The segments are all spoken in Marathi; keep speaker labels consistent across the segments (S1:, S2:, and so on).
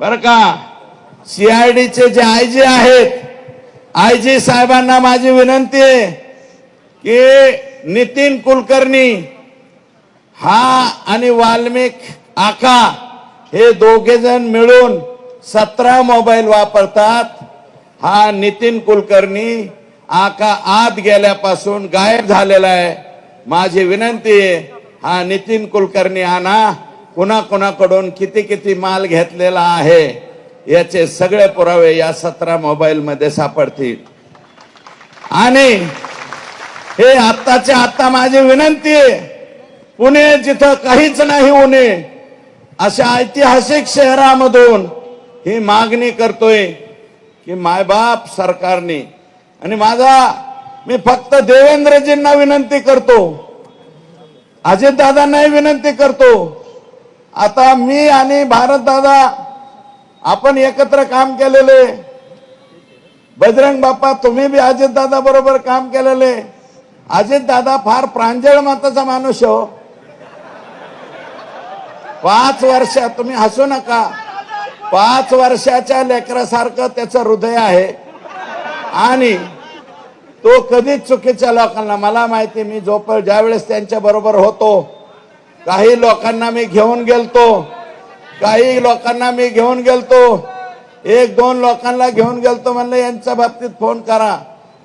S1: बर का? सीआयडीचे जे आय जी आहेत आय जी साहेबांना माझी विनंती आहे की नितीन कुलकर्णी हा आणि वाल्मिक आका हे दोघे जण मिळून सतरा मोबाईल वापरतात. हा नितीन कुलकर्णी आका आत गेल्यापासून गायब झालेला आहे. माझी विनंती आहे हा नितीन कुलकर्णी आणा. कुणाकुणाकडून किती किती माल घेतलेला आहे याचे सगळे पुरावे या सतरा मोबाईलमध्ये सापडतील. आणि हे आत्ताच्या आत्ता माझी विनंती आहे पुणे जिथं काहीच नाही उणे अशा ऐतिहासिक शहरामधून ही मागणी करतोय की मायबाप सरकारने आणि माझा मी फक्त देवेंद्रजींना विनंती करतो अजितदादांनाही विनंती करतो आता मी आणि भारत दादा आपण एकत्र काम केलेले. बजरंग बाप्पा तुम्ही बी अजितदादा बरोबर काम केलेले. अजितदादा फार प्रांजळ माताचा माणूस हो. पाच वर्ष तुम्ही हसू नका. पाच वर्षाच्या लेकरासारखं त्याचं हृदय आहे. आणि तो कधीच चुकीच्या लोकांना मला माहिती मी जोप ज्यावेळेस त्यांच्या बरोबर होतो काही लोकांना मी घेऊन गेलतो. काही लोकांना मी घेऊन गेलतो. एक दोन लोकांना घेऊन गेलतो म्हणले यांच्या बाबतीत फोन करा.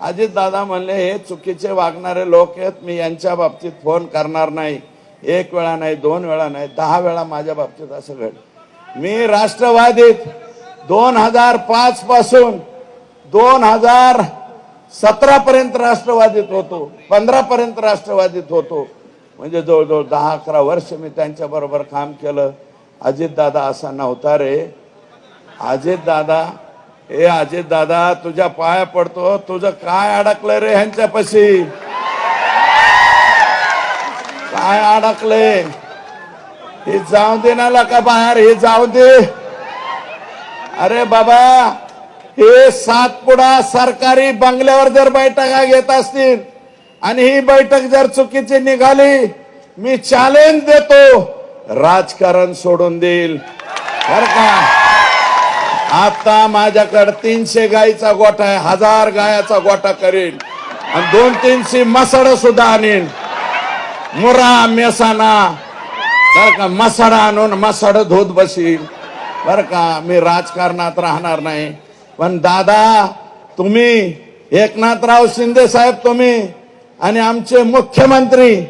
S1: अजित दादा म्हणले हे चुकीचे वागणारे लोक आहेत मी यांच्या बाबतीत फोन करणार नाही. एक वेळा नाही दोन वेळा नाही दहा वेळा माझ्या बाबतीत असं घड मी राष्ट्रवादीत दोन हजार पाच पासून दोन हजार सतरा पर्यंत राष्ट्रवादीत होतो पंधरा पर्यंत राष्ट्रवादीत होतो. म्हणजे जवळजवळ दहा अकरा वर्ष मी त्यांच्या बरोबर काम केलं. अजित दादा असा नव्हता रे. अजित दादा हे अजित दादा तुझ्या पाया पडतो तुझं काय अडकलं रे ह्यांच्यापाशी काय अडकले हे जाऊ दे ना का बाहेर हे जाऊ दे. अरे बाबा हे सातपुडा सरकारी बंगल्यावर जर बैठका घेत असतील आणि ही बैठक जर चुकीची निघाली मी चॅलेंज देतो. राजकारण सोडून देईल. बर का? आता माझ्याकडे तीनशे गायीचा गोठा आहे हजार गायाचा गोठा करीन. आणि दोन तीनशे मसड सुद्धा आणीन. मुरा मेसाना बर का? मसाडा आणून मसाड धुत बसीन. बर का? मी राजकारणात राहणार नाही. पण दादा तुम्ही एकनाथराव शिंदे साहेब तुम्ही आणि आमचे मुख्यमंत्री